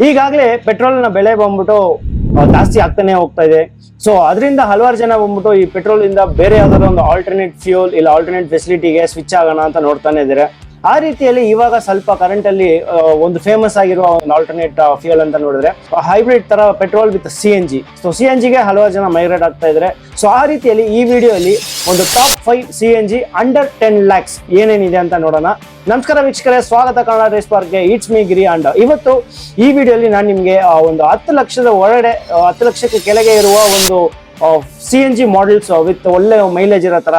ಈಗಾಗಲೇ ಪೆಟ್ರೋಲ್ನ ಬೆಲೆ ಬಂದ್ಬಿಟ್ಟು ಜಾಸ್ತಿ ಆಗ್ತಾನೆ ಹೋಗ್ತಾ ಇದೆ. ಸೊ ಅದರಿಂದ ಹಲವಾರು ಜನ ಬಂದ್ಬಿಟ್ಟು ಈ ಪೆಟ್ರೋಲ್ ಇಂದ ಬೇರೆ ಯಾವ್ದಾದ್ರು ಒಂದು ಆಲ್ಟರ್ನೇಟ್ ಫ್ಯೂಲ್ ಇಲ್ಲ ಆಲ್ಟರ್ನೇಟ್ ಫೆಸಿಲಿಟಿಗೆ ಸ್ವಿಚ್ ಆಗೋಣ ಅಂತ ನೋಡ್ತಾನೆ ಇದ್ದಾರೆ. ಆ ರೀತಿಯಲ್ಲಿ ಇವಾಗ ಸ್ವಲ್ಪ ಕರೆಂಟ್ ಅಲ್ಲಿ ಒಂದು ಫೇಮಸ್ ಆಗಿರುವ ಒಂದು ಆಲ್ಟರ್ನೇಟ್ ಫ್ಯೂಯಲ್ ಅಂತ ನೋಡಿದ್ರೆ ಹೈಬ್ರಿಡ್ ತರ petrol with C N G so C N ಜಿಗೆ ಹಲವಾರು ಜನ ಮೈಗ್ರೇಟ್ ಆಗ್ತಾ ಇದ್ದಾರೆ ಸೊ ಆ ರೀತಿಯಲ್ಲಿ ಈ ವಿಡಿಯೋಲಿ ಒಂದು top five C N G under ten lakhs ಏನೇನಿದೆ ಅಂತ ನೋಡೋಣ. ನಮಸ್ಕಾರ ವೀಕ್ಷಕರೇ, ಸ್ವಾಗತ ಕನ್ನಡ ರೇಸ್ ಪಾರ್ಕ್ಗೆ ಇಟ್ಸ್ ಮೀ ಗಿರಿ ಅಂಡ್ ಇವತ್ತು ಈ ವಿಡಿಯೋಲಿ ನಾನು ನಿಮಗೆ ಒಂದು ಹತ್ತು ಲಕ್ಷದ ಒಳಗಡೆ ಹತ್ತು ಲಕ್ಷಕ್ಕೆ ಕೆಳಗೆ ಇರುವ ಒಂದು C N G models with ಒಳ್ಳೆ ಮೈಲೇಜ್ ಇರೋ ಥರ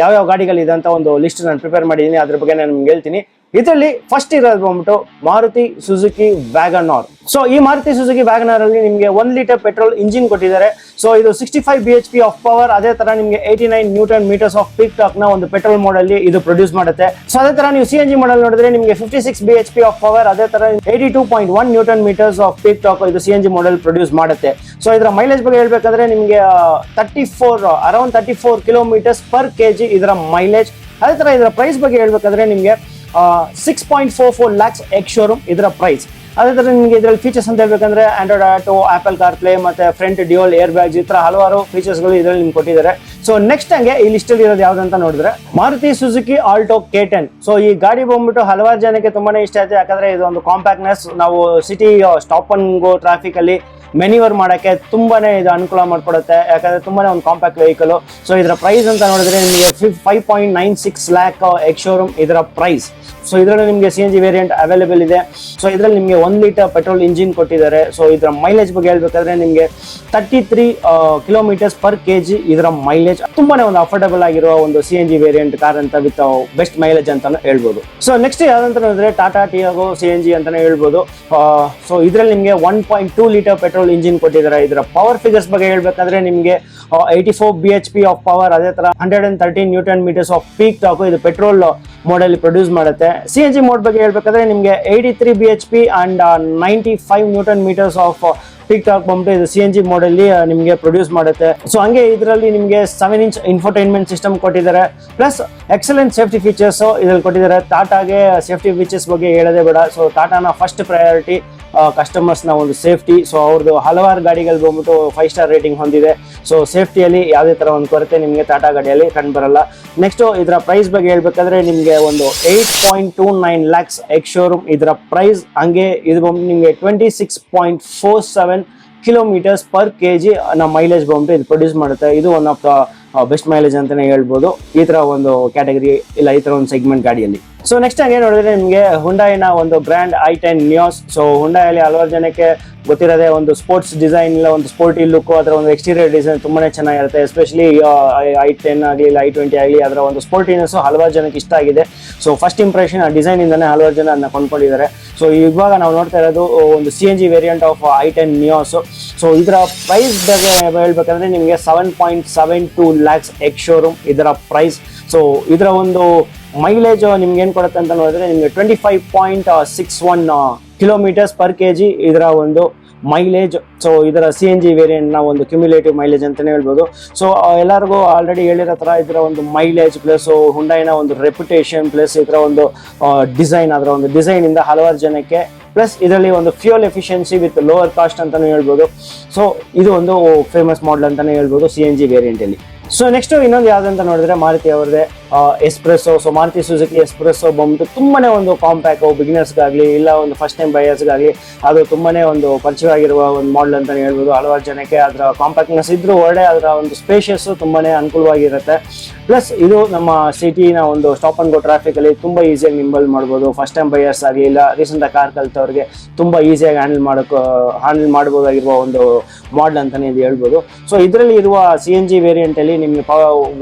ಯಾವ್ಯಾವ ಗಾಡಿಗಳಿದೆ ಅಂತ ಒಂದು ಲಿಸ್ಟ್ ನಾನು ಪ್ರಿಪೇರ್ ಮಾಡಿದ್ದೀನಿ. ಅದ್ರ ಬಗ್ಗೆ ನಾನು ನಿಮ್ಗೆ ಹೇಳ್ತೀನಿ. ಇದರಲ್ಲಿ ಫಸ್ಟ್ ಇರೋದು ಬಂದ್ಬಿಟ್ಟು Maruti Suzuki Wagon R so ಈ ಮಾರುತಿ ಸುಜುಕಿ ವ್ಯಾಗನ್ ಅಲ್ಲಿ ನಿಮಗೆ ಒನ್ ಲೀಟರ್ ಪೆಟ್ರೋಲ್ ಇಂಜಿನ್ ಕೊಟ್ಟಿದ್ದಾರೆ. ಸೊ ಇದು sixty five B H P of power ಅದೇ ತರ ನಿಮಗೆ eighty nine newton metres of peak ಟಾಕ್ನ ಒಂದು ಪೆಟ್ರೋಲ್ ಮಾಡಲ್ ಇದು ಪ್ರೊಡ್ಯೂಸ್ ಮಾಡುತ್ತೆ. ಸೊ ಅದೇ ತರ ನೀವು ಸಿ ಎನ್ ಜಿ ಮಾಡಲ್ ನೋಡಿದ್ರೆ ನಿಮಗೆ fifty six B H P of power ಅದೇ ತರ eighty two point one newton metres of peak torque ಇದು C N G model produce ಮಾಡುತ್ತೆ. ಸೊ ಇದರ ಮೈಲೇಜ್ ಬಗ್ಗೆ ಹೇಳ್ಬೇಕಂದ್ರೆ ನಿಮಗೆ thirty four around thirty four kilometres per K G ಇದರ mileage ಅದೇ ತರ ಇದರ ಪ್ರೈಸ್ ಬಗ್ಗೆ ಹೇಳ್ಬೇಕಂದ್ರೆ ನಿಮಗೆ six point four four lakhs ex showroom ಇದರ ಪ್ರೈಸ್ ಅದೇ ಥರ ನಿಮಗೆ ಇದರಲ್ಲಿ ಫೀಚರ್ಸ್ ಅಂತ ಹೇಳ್ಬೇಕಂದ್ರೆ Android Auto Apple CarPlay ಮತ್ತು ಫ್ರಂಟ್ ಡ್ಯೂಯಲ್ ಏರ್ ಬ್ಯಾಗ್ಸ್ ಈ ಥರ ಹಲವಾರು ಫೀಚರ್ಸ್ಗಳು ಇದರಲ್ಲಿ ನಿಮ್ಗೆ ಕೊಟ್ಟಿದ್ದಾರೆ. ಸೊ ನೆಕ್ಸ್ಟ್ ಹಂಗೆ ಈ ಲಿಸ್ಟಲ್ಲಿ ಇರೋದು ಯಾವುದಂತ ನೋಡಿದ್ರೆ Maruti Suzuki Alto K ten so ಈ ಗಾಡಿ ಬಂದ್ಬಿಟ್ಟು ಹಲವಾರು ಜನಕ್ಕೆ ತುಂಬಾ ಇಷ್ಟ ಆಯಿತು. ಯಾಕಂದರೆ ಇದು ಒಂದು ಕಾಂಪ್ಯಾಕ್ಟ್ನೆಸ್ ನಾವು city stop and go traffic ಅಲ್ಲಿ ಮೆನ್ಯೂವರ್ ಮಾಡೋಕ್ಕೆ ತುಂಬಾನೇ ಇದು ಅನುಕೂಲ ಮಾಡಿಕೊಡುತ್ತೆ. ಯಾಕಂದ್ರೆ ತುಂಬಾನೇ ಒಂದು ಕಾಂಪ್ಯಾಕ್ಟ್ ವೆಹಿಕಲು ಸೊ ಇದರ ಪ್ರೈಸ್ ಅಂತ ನೋಡಿದ್ರೆ ನಿಮಗೆ five point nine six lakh ex showroom ಇದರ ಪ್ರೈಸ್ ಸೊ ಇದರಲ್ಲಿ ನಿಮಗೆ C N G variant available ಇದೆ. ಸೊ ಇದರಲ್ಲಿ ನಿಮಗೆ ಒಂದು ಲೀಟರ್ ಪೆಟ್ರೋಲ್ ಇಂಜಿನ್ ಕೊಟ್ಟಿದ್ದಾರೆ. ಸೊ ಇದರ ಮೈಲೇಜ್ ಬಗ್ಗೆ ಹೇಳ್ಬೇಕಾದ್ರೆ ನಿಮಗೆ thirty three kilometres per K G ಇದರ ಮೈಲೇಜ್ ತುಂಬಾನೇ ಒಂದು ಅಫೋರ್ಡಬಲ್ ಆಗಿರುವ ಒಂದು C N G variant car ಅಂತ ವಿತ್ ಬೆಸ್ಟ್ ಮೈಲೇಜ್ ಅಂತ ಹೇಳ್ಬೋದು. ಸೊ ನೆಕ್ಸ್ಟ್ ಯಾವ್ದಂತ ನೋಡಿದ್ರೆ Tata Tiago C N G ಅಂತಾನೆ ಹೇಳ್ಬೋದು. ಸೊ ಇದರಲ್ಲಿ ನಿಮಗೆ one point two litre petrol engine ಕೊಟ್ಟಿದ್ದಾರೆ. ಇದರ ಪವರ್ ಫಿಗರ್ಸ್ ಬಗ್ಗೆ ಹೇಳ್ಬೇಕಾದ್ರೆ ನಿಮಗೆ eighty four B H P of power ಅದೇ ತರ hundred and thirteen newton metres of peak torque ಇದು ಪೆಟ್ರೋಲ್ ಮೋಡಲ್ಲಿ ಪ್ರೊಡ್ಯೂಸ್ ಮಾಡುತ್ತೆ. ಸಿ ಎನ್ ಜಿ ಮೋಡ್ ಬಗ್ಗೆ ಹೇಳ್ಬೇಕಾದ್ರೆ ನಿಮಗೆ eighty three B H P and ninety five newton metres of peak torque ಬಂದ್ಬಿಟ್ಟು ಇದು ಸಿ ಎನ್ ಜಿ ಮೋಡಲ್ಲಿ ನಿಮಗೆ ಪ್ರೊಡ್ಯೂಸ್ ಮಾಡುತ್ತೆ. ಸೊ ಹಂಗೆ ಇದರಲ್ಲಿ ನಿಮಗೆ ಸೆವೆನ್ ಇಂಚ್ ಇನ್ಫೋಟೈನ್ಮೆಂಟ್ ಸಿಸ್ಟಮ್ ಕೊಟ್ಟಿದ್ದಾರೆ. ಪ್ಲಸ್ ಎಕ್ಸಲೆಂಟ್ ಸೇಫ್ಟಿ ಫೀಚರ್ಸ್ ಇದ್ರಲ್ಲಿ ಕೊಟ್ಟಿದ್ದಾರೆ. ಟಾಟಾಗೆ ಸೇಫ್ಟಿ ಫೀಚರ್ಸ್ ಬಗ್ಗೆ ಹೇಳೋದೇ ಬೇಡ. ಸೊ ಟಾಟಾನ ಫಸ್ಟ್ ಪ್ರಯಾರಿಟಿ ಕಸ್ಟಮರ್ಸ್ನ ಒಂದು ಸೇಫ್ಟಿ ಸೊ ಅವ್ರದ್ದು ಹಲವಾರು ಗಾಡಿಗಳು ಬಂದ್ಬಿಟ್ಟು ಫೈವ್ ಸ್ಟಾರ್ ರೇಟಿಂಗ್ ಹೊಂದಿದೆ. ಸೊ ಸೇಫ್ಟಿಯಲ್ಲಿ ಯಾವುದೇ ಥರ ಒಂದು ಕೊರತೆ ನಿಮಗೆ ಟಾಟಾ ಗಾಡಿಯಲ್ಲಿ ಕಂಡು ಬರಲ್ಲ. ನೆಕ್ಸ್ಟ್ ಇದರ ಪ್ರೈಸ್ ಬಗ್ಗೆ ಹೇಳ್ಬೇಕಾದ್ರೆ ನಿಮಗೆ ಒಂದು eight point two nine lakhs ex showroom ಇದರ ಪ್ರೈಸ್ ಹಂಗೆ ಇದು ಬಂದು ನಿಮಗೆ twenty six point four seven kilometres per K G ನಮ್ಮ ಮೈಲೇಜ್ ಬಂದ್ಬಿಟ್ಟು ಇದು ಪ್ರೊಡ್ಯೂಸ್ ಮಾಡುತ್ತೆ. ಇದು one of the best mileage ಅಂತಲೇ ಹೇಳ್ಬೋದು. ಈ ಥರ ಒಂದು ಕ್ಯಾಟಗರಿ ಇಲ್ಲ, ಈ ಥರ ಒಂದು ಸೆಗ್ಮೆಂಟ್ ಗಾಡಿಯಲ್ಲಿ. ಸೊ ನೆಕ್ಸ್ಟ್ ಹಂಗೆ ನೋಡಿದ್ರೆ ನಿಮಗೆ ಹುಂಡಾಯಿನ ಒಂದು Grand I ten Nios so ಹುಂಡಾಯಲ್ಲಿ ಹಲವಾರು ಜನಕ್ಕೆ ಗೊತ್ತಿರೋದೇ ಒಂದು ಸ್ಪೋರ್ಟ್ಸ್ ಡಿಸೈನ್ ಇಲ್ಲ, ಒಂದು ಸ್ಪೋರ್ಟಿ ಲುಕ್ ಅದರ ಒಂದು ಎಕ್ಸ್ಟೀರಿಯರ್ ಡಿಸೈನ್ ತುಂಬಾನೇ ಚೆನ್ನಾಗಿರುತ್ತೆ. ಎಸ್ಪೆಷಲಿ ಐ ಟೆನ್ ಆಗಲಿ, ಇಲ್ಲ ಐ ಟ್ವೆಂಟಿ ಆಗಲಿ, ಅದರ ಒಂದು ಸ್ಪೋರ್ಟಿನೆಸ್ ಹಲವಾರು ಜನಕ್ಕೆ ಇಷ್ಟ ಆಗಿದೆ. ಸೊ ಫಸ್ಟ್ ಇಂಪ್ರೆಷನ್ ಆ ಡಿಸೈನ್ ಇಂದಾನೆ ಹಲವಾರು ಜನ ಅದನ್ನ ಕೊಂಡ್ಕೊಂಡಿದ್ದಾರೆ. ಸೊ ಇವಾಗ ನಾವು ನೋಡ್ತಾ ಇರೋದು ಒಂದು C N G variant of i ten Nios so ಇದರ ಪ್ರೈಸ್ ಬಗ್ಗೆ ಹೇಳ್ಬೇಕಂದ್ರೆ ನಿಮಗೆ seven point seven two lakhs ex showroom ಇದರ ಪ್ರೈಸ್ ಸೊ ಇದರ ಒಂದು ಮೈಲೇಜ್ ನಿಮ್ಗೆ ಏನು ಕೊಡುತ್ತೆ ಅಂತ ನೋಡಿದ್ರೆ ನಿಮಗೆ twenty five point six one kilometres per K G ಇದರ ಒಂದು ಮೈಲೇಜ್. ಸೊ ಇದರ ಸಿ ಎನ್ ಜಿ ವೇರಿಯಂಟ್ನ ಒಂದು ಕ್ಯುಮ್ಯುಲೇಟಿವ್ ಮೈಲೇಜ್ ಅಂತಲೇ ಹೇಳ್ಬೋದು. ಸೊ ಎಲ್ಲರಿಗೂ ಆಲ್ರೆಡಿ ಹೇಳಿರೋ ಥರ ಇದರ ಒಂದು ಮೈಲೇಜ್ ಪ್ಲಸ್ ಹುಂಡಾಯಿನ ಒಂದು ರೆಪ್ಯುಟೇಷನ್ ಪ್ಲಸ್ ಇದರ ಒಂದು ಡಿಸೈನ್ ಅದರ ಒಂದು ಡಿಸೈನಿಂದ ಹಲವಾರು ಜನಕ್ಕೆ ಪ್ಲಸ್ ಇದರಲ್ಲಿ ಒಂದು fuel efficiency with lower cost ಅಂತಾನೆ ಹೇಳ್ಬೋದು. ಸೊ ಇದು ಒಂದು ಫೇಮಸ್ ಮಾಡೆಲ್ ಅಂತಾನೆ ಹೇಳ್ಬೋದು ಸಿ ಎನ್ ಜಿ ವೇರಿಯಂಟಲ್ಲಿ ಸೊ ನೆಕ್ಸ್ಟ್ ಇನ್ನೊಂದು ಯಾವ್ದಂತ ನೋಡಿದ್ರೆ ಮಾರುತಿ ಅವ್ರದ್ದೇ. S Presso so Maruti Suzuki S Presso ಬಂದ್ಬಿಟ್ಟು ತುಂಬನೇ ಒಂದು ಕಾಂಪ್ಯಾಕ್ ಬಿಗಿನರ್ಸ್ಗಾಗಲಿ ಇಲ್ಲ ಒಂದು ಫಸ್ಟ್ ಟೈಮ್ ಬೈಯರ್ಸ್ಗಾಗಲಿ ಅದು ತುಂಬನೇ ಒಂದು ಪರಿಚಯವಾಗಿರುವ ಒಂದು ಮಾಡೆಲ್ ಅಂತಲೇ ಹೇಳ್ಬೋದು. ಹಲವಾರು ಜನಕ್ಕೆ ಅದರ ಕಾಂಪ್ಯಾಕ್ಟ್ನೆಸ್ ಇದ್ರೂ ಒಳ್ಳೆ, ಅದರ ಒಂದು ಸ್ಪೇಷಿಯಸ್ಸು ತುಂಬಾನೇ ಅನುಕೂಲವಾಗಿರುತ್ತೆ. ಪ್ಲಸ್ ಇದು ನಮ್ಮ ಸಿಟಿನ ಒಂದು ಸ್ಟಾಪ್ ಅಂಡ್ ಗೋ ಟ್ರಾಫಿಕಲ್ಲಿ ತುಂಬ ತುಂಬಾ ಈಸಿಯಾಗಿ ನಿಂಬಲ್ ಮಾಡ್ಬೋದು. ಫಸ್ಟ್ ಟೈಮ್ ಬೈಯರ್ಸ್ ಆಗಲಿ, ಇಲ್ಲ ರೀಸೆಂಟಾಗಿ ಕಾರ್ ಕಲಿತವ್ರಿಗೆ ತುಂಬ ಈಸಿಯಾಗಿ ಹ್ಯಾಂಡಲ್ ಮಾಡೋಕ್ಕೆ ಹ್ಯಾಂಡಲ್ ಮಾಡ್ಬೋದಾಗಿರುವ ಒಂದು ಮಾಡೆಲ್ ಅಂತಲೇ ಇದು ಹೇಳ್ಬೋದು. ಸೊ ಇದರಲ್ಲಿ ಇರುವ ಸಿ ಎನ್ ಜಿ ವೇರಿಯಂಟಲ್ಲಿ ನಿಮಗೆ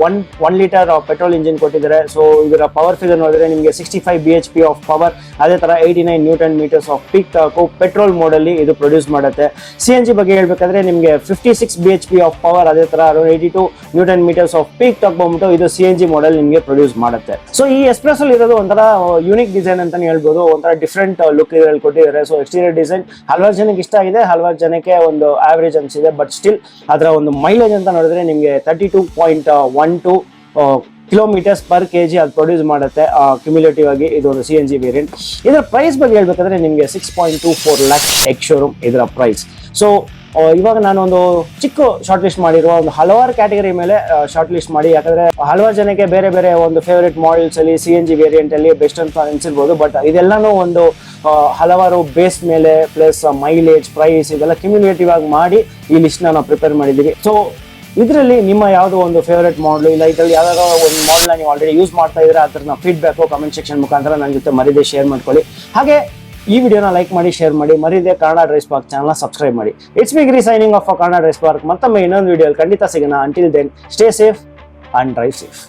one one litre petrol engine ಕೊಟ್ಟಿದ್ದಾರೆ. ಸೊ ಇದರ ಪವರ್ ಫಿಗರ್ ನೋಡಿದ್ರೆ ನಿಮಗೆ sixty five B H P of power ಅದೇ ತರ eighty nine newton metres of peak torque petrol ಮೋಡಲ್ಲಿ ಇದು ಪ್ರೊಡ್ಯೂಸ್ ಮಾಡುತ್ತೆ. ಸಿ ಎನ್ ಜಿ ಬಗ್ಗೆ ಹೇಳ್ಬೇಕಾದ್ರೆ ನಿಮಗೆ fifty six B H P of power ಅದೇ ತರ eighty two newton metres of peak ತಗೊಂಡ್ಬಿಟ್ಟು ಇದು ಸಿ ಎನ್ ಜಿ ಮಾಡೆಲ್ ನಿಮಗೆ ಪ್ರೊಡ್ಯೂಸ್ ಮಾಡುತ್ತೆ. ಸೊ ಈ ಎಕ್ಸ್ಪ್ರೆಸ್ ಅಲ್ಲಿ ಇರೋದು ಒಂಥರ ಯೂನಿಕ್ ಡಿಸೈನ್ ಅಂತಾನೆ ಹೇಳ್ಬೋದು. ಒಂಥರ ಡಿಫ್ರೆಂಟ್ ಲುಕ್ ಇದರಲ್ಲಿ ಕೊಟ್ಟಿದ್ದಾರೆ. ಸೊ ಎಕ್ಸ್ಟೀರಿಯರ್ ಡಿಸೈನ್ ಹಲವಾರು ಜನಕ್ಕೆ ಇಷ್ಟ ಆಗಿದೆ. ಹಲವಾರು ಜನಕ್ಕೆ ಒಂದು ಆವರೇಜ್ ಅನಿಸಿದೆ. ಬಟ್ ಸ್ಟಿಲ್ ಅದರ ಒಂದು ಮೈಲೇಜ್ ಅಂತ ನೋಡಿದ್ರೆ ನಿಮಗೆ thirty two point one two kilometres per K G ಅದು ಪ್ರೊಡ್ಯೂಸ್ ಮಾಡುತ್ತೆ. ಕ್ಯುಮ್ಯುಲೇಟಿವ್ ಆಗಿ ಇದೊಂದು ಸಿ ಎನ್ ಜಿ ವೇರಿಯಂಟ್ ಇದರ ಪ್ರೈಸ್ ಬಗ್ಗೆ ಹೇಳ್ಬೇಕಂದ್ರೆ ನಿಮಗೆ six point two four lakh ex showroom ಇದರ ಪ್ರೈಸ್ ಸೊ ಇವಾಗ ನಾನೊಂದು ಚಿಕ್ಕ ಶಾರ್ಟ್ ಲಿಸ್ಟ್ ಮಾಡಿರುವ ಒಂದು ಹಲವಾರು ಕ್ಯಾಟಗರಿ ಮೇಲೆ ಶಾರ್ಟ್ ಲಿಸ್ಟ್ ಮಾಡಿ. ಯಾಕಂದ್ರೆ ಹಲವಾರು ಜನಕ್ಕೆ ಬೇರೆ ಬೇರೆ ಒಂದು ಫೇವರೇಟ್ ಮಾಡೆಲ್ಸ್ ಅಲ್ಲಿ ಸಿ ಎನ್ ಜಿ ವೇರಿಯಂಟ್ ಅಲ್ಲಿ ಬೆಸ್ಟ್ ಅಂತ ಅನ್ಸಿರ್ಬೋದು. ಬಟ್ ಇದೆಲ್ಲನೂ ಒಂದು ಹಲವಾರು ಬೇಸ್ ಮೇಲೆ ಪ್ಲಸ್ ಮೈಲೇಜ್ ಪ್ರೈಸ್ ಇದೆಲ್ಲ ಕ್ಯುಮ್ಯುಲೇಟಿವ್ ಆಗಿ ಮಾಡಿ ಈ ಲಿಸ್ಟ್ ನಾವು ಪ್ರಿಪೇರ್ ಮಾಡಿದ್ದೀವಿ. ಸೊ ಇದರಲ್ಲಿ ನಿಮ್ಮ ಯಾವುದೋ ಒಂದು ಫೇವರೇಟ್ ಮಾಡಲು ಇಲ್ಲ ಇದರಲ್ಲಿ ಯಾವ್ದಾದ್ರು ಒಂದು ಮಾಡಲ್ನ ನೀವು ಆಲ್ರೆಡಿ ಯೂಸ್ ಮಾಡ್ತಾ ಇದ್ರೆ ಅದನ್ನ ಫೀಡ್ಬ್ಯಾಕ್ ಕಮೆಂಟ್ ಸೆಕ್ಷನ್ ಮುಖಾಂತರ ನನ್ನ ಜೊತೆ ಮರಿದೇ ಶೇರ್ ಮಾಡ್ಕೊಳ್ಳಿ. ಹಾಗೆ ಈ ವಿಡಿಯೋನ ಲೈಕ್ ಮಾಡಿ ಶೇರ್ ಮಾಡಿ, ಮರಿದೇ ಕನ್ನಡ ಡ್ರೆಸ್ ಪಾರ್ಕ್ ಚಾನಲ್ನ ಸಬ್ಸ್ಕ್ರೈಬ್ ಮಾಡಿ. ಇಟ್ಸ್ ಬಿಗ್ರಿ signing off Kannada dress park ಮತ್ತೊಮ್ಮೆ ಇನ್ನೊಂದು ವಿಡಿಯೋ ಖಂಡಿತ ಸಿಗೋಣ. Until then stay safe and drive safe